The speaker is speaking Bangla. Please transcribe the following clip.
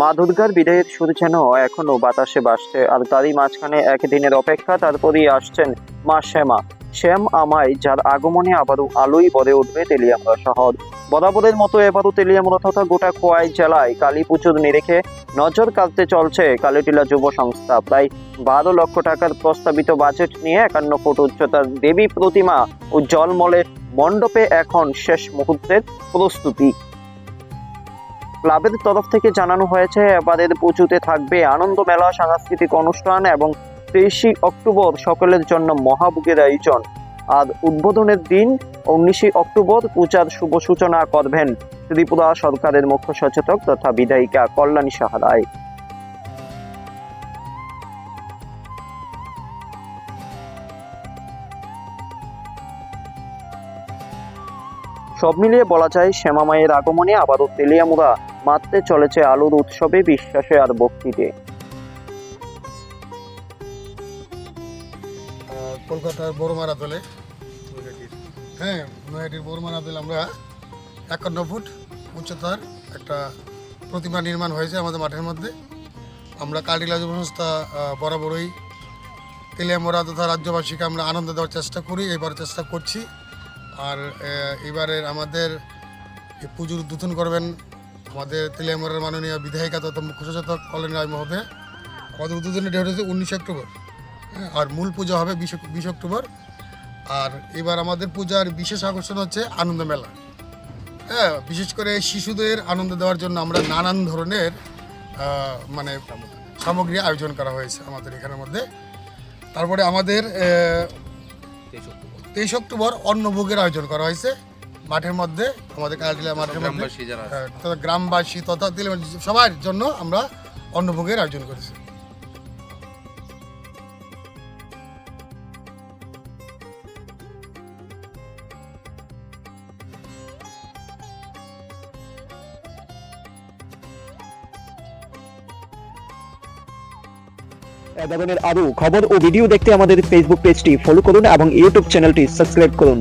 মা দুর্গার বিদায়ের সুর যেন এখনও বাতাসে বাসছে আর তারই মাঝখানে একদিনের অপেক্ষা তারপরেই আসছেন মা শ্যামা। শ্যাম আমায়, যার আগমনে আবারও আলোই ভরে উঠবে তেলিয়ামুড়া শহর। বরাবরের মতো এবারও তেলিয়ামুড়া তথা গোটা খোয়াই জেলায় কালী পুজোর নিরেখে নজর কাটতে চলছে কালীটিলা যুব সংস্থা। প্রায় বারো লক্ষ টাকার প্রস্তাবিত বাজেট নিয়ে একান্ন ফুট উচ্চতার দেবী প্রতিমা ও জলমলে মণ্ডপে এখন শেষ মুহূর্তের প্রস্তুতি। ক্লাবের তরফ থেকে জানানো হয়েছে, এবারের পুজোতে থাকবে আনন্দ মেলা, সাংস্কৃতিক অনুষ্ঠান এবং তেইশে অক্টোবর সকলের জন্য মহাভোগের আয়োজন। আর উদ্বোধনের দিন উনিশে অক্টোবর পূজার শুভ সূচনা করবেন ত্রিপুরা সরকারের মুখ্য সচেতক তথা বিধায়িকা কল্যাণী সাহা রায়। সব মিলিয়ে বলা যায় শ্যামা মায়ের আগমনে আবারও তেলিয়ামুড়া মারতে চলেছে আলোর উৎসবে বিশ্বাসে আর ভক্তিতে। কলকাতার বড়মারা দলে হ্যাঁ নয়াটির বড়মারা দলে আমরা একান্ন ফুট উচ্চতার একটা প্রতিমা নির্মাণ হয়েছে আমাদের মাঠের মধ্যে। আমরা কার্ডিলা যুব সংস্থা বরাবরই তেলিয়ামোড়া তথা রাজ্যবাসীকে আমরা আনন্দ দেওয়ার চেষ্টা করি, এবার চেষ্টা করছি। আর এবারের আমাদের পুজোর উদ্বোধন করবেন আমাদের তেলিয়ামোড়ার মাননীয় বিধায়িকা তথা মুখ্য সচেতক কল্যাণ রায় মহোদয়। আমাদের উদ্বোধনের ডেট হচ্ছে উনিশে অক্টোবর। হ্যাঁ, আর মূল পূজা হবে বিশ বিশ অক্টোবর। আর এবার আমাদের পূজার বিশেষ আকর্ষণ হচ্ছে আনন্দ মেলা। হ্যাঁ বিশেষ করে শিশুদের আনন্দ দেওয়ার জন্য আমরা নানান ধরনের মানে সামগ্রী আয়োজন করা হয়েছে আমাদের এখানের মধ্যে। তারপরে আমাদের তেইশ অক্টোবর অন্নভোগের আয়োজন করা হয়েছে। মাঠের মধ্যে আমাদের কালটিলা মাঠের মধ্যে। গ্রামবাসী হ্যাঁ, তথা গ্রামবাসী তথা তেলেমাটি সবার জন্য আমরা অন্নভোগের আয়োজন করেছি। এ আরও খবর ও ভিডিও দেখতে আমাদের ফেসবুক পেজটি ফলো করুন এবং ইউটিউব চ্যানেলটি সাবস্ক্রাইব করুন।